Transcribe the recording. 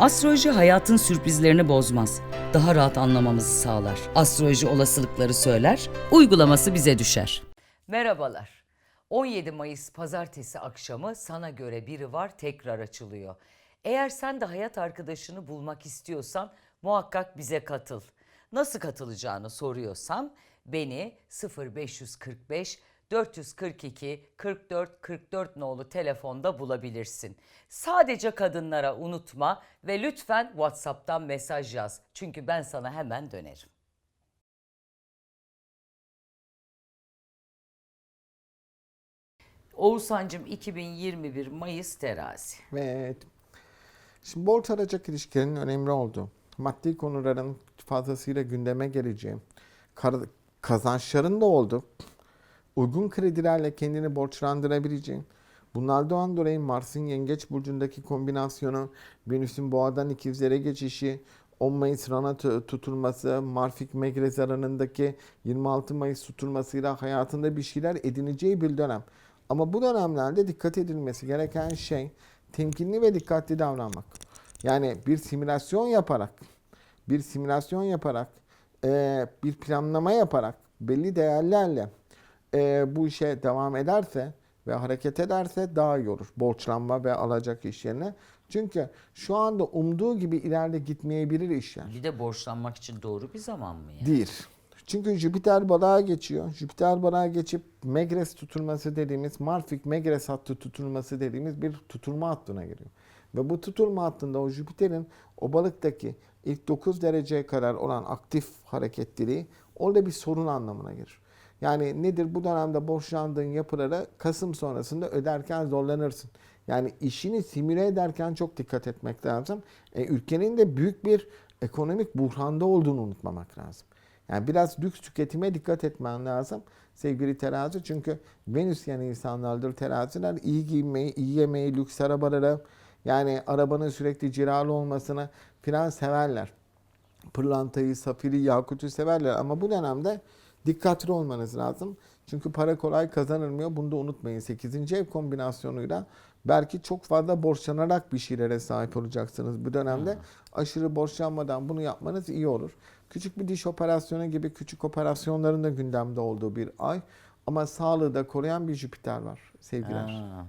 Astroloji hayatın sürprizlerini bozmaz. Daha rahat anlamamızı sağlar. Astroloji olasılıkları söyler, uygulaması bize düşer. Merhabalar. 17 Mayıs pazartesi akşamı sana göre biri var tekrar açılıyor. Eğer sen de hayat arkadaşını bulmak istiyorsan muhakkak bize katıl. Nasıl katılacağını soruyorsan beni 0545 442 44 44 nolu telefonda bulabilirsin. Sadece kadınlara unutma ve lütfen WhatsApp'tan mesaj yaz. Çünkü ben sana hemen dönerim. Oğuzhan'cığım 2021 Mayıs terazi. Evet. Şimdi borç alacak ilişkilerin önemli olduğu, maddi konuların fazlasıyla gündeme geleceği, kazançların da olduğu, uygun kredilerle kendini borçlandırabileceğin, bunlardan dolayı Mars'ın Yengeç Burcu'ndaki kombinasyonu, Venüs'ün Boğa'dan ikizlere geçişi, 10 Mayıs Rana tu- tutulması, Marfik Megrez aranındaki 26 Mayıs tutulmasıyla hayatında bir şeyler edineceği bir dönem. Ama bu dönemlerde dikkat edilmesi gereken şey temkinli ve dikkatli davranmak. Yani bir simülasyon yaparak, bir simülasyon yaparak, bir planlama yaparak, belli değerlerle eee, bu işe devam ederse ve hareket ederse daha iyi olur. Borçlanma ve alacak iş yerine. Çünkü şu anda umduğu gibi ileride gitmeyebilir işler. Bir de borçlanmak için doğru bir zaman mı ya? Değil. Çünkü Jüpiter balığa geçiyor. Jüpiter balığa geçip Megres tutulması dediğimiz, Marfik Megres hattı tutulması dediğimiz bir tutulma hattına giriyor. Ve bu tutulma hattında o Jüpiter'in o balıktaki ilk 9 dereceye kadar olan aktif hareketliliği orada bir sorun anlamına gelir. Yani nedir bu dönemde borçlandığın yapıları Kasım sonrasında öderken zorlanırsın. Yani işini simüle ederken çok dikkat etmek lazım. E, ülkenin de büyük bir ekonomik buhranda olduğunu unutmamak lazım. Yani biraz lüks tüketime dikkat etmen lazım sevgili terazi. Çünkü Venüs yani insanlardır teraziler. iyi giyinmeyi, iyi yemeyi, lüks arabaları yani arabanın sürekli ciralı olmasını filan severler. Pırlantayı, safiri, yakutu severler ama bu dönemde dikkatli olmanız lazım. Çünkü para kolay kazanılmıyor. Bunu da unutmayın. 8. ev kombinasyonuyla belki çok fazla borçlanarak bir şeylere sahip olacaksınız bu dönemde. Aşırı borçlanmadan bunu yapmanız iyi olur. Küçük bir diş operasyonu gibi küçük operasyonların da gündemde olduğu bir ay. Ama sağlığı da koruyan bir Jüpiter var sevgiler. Ha.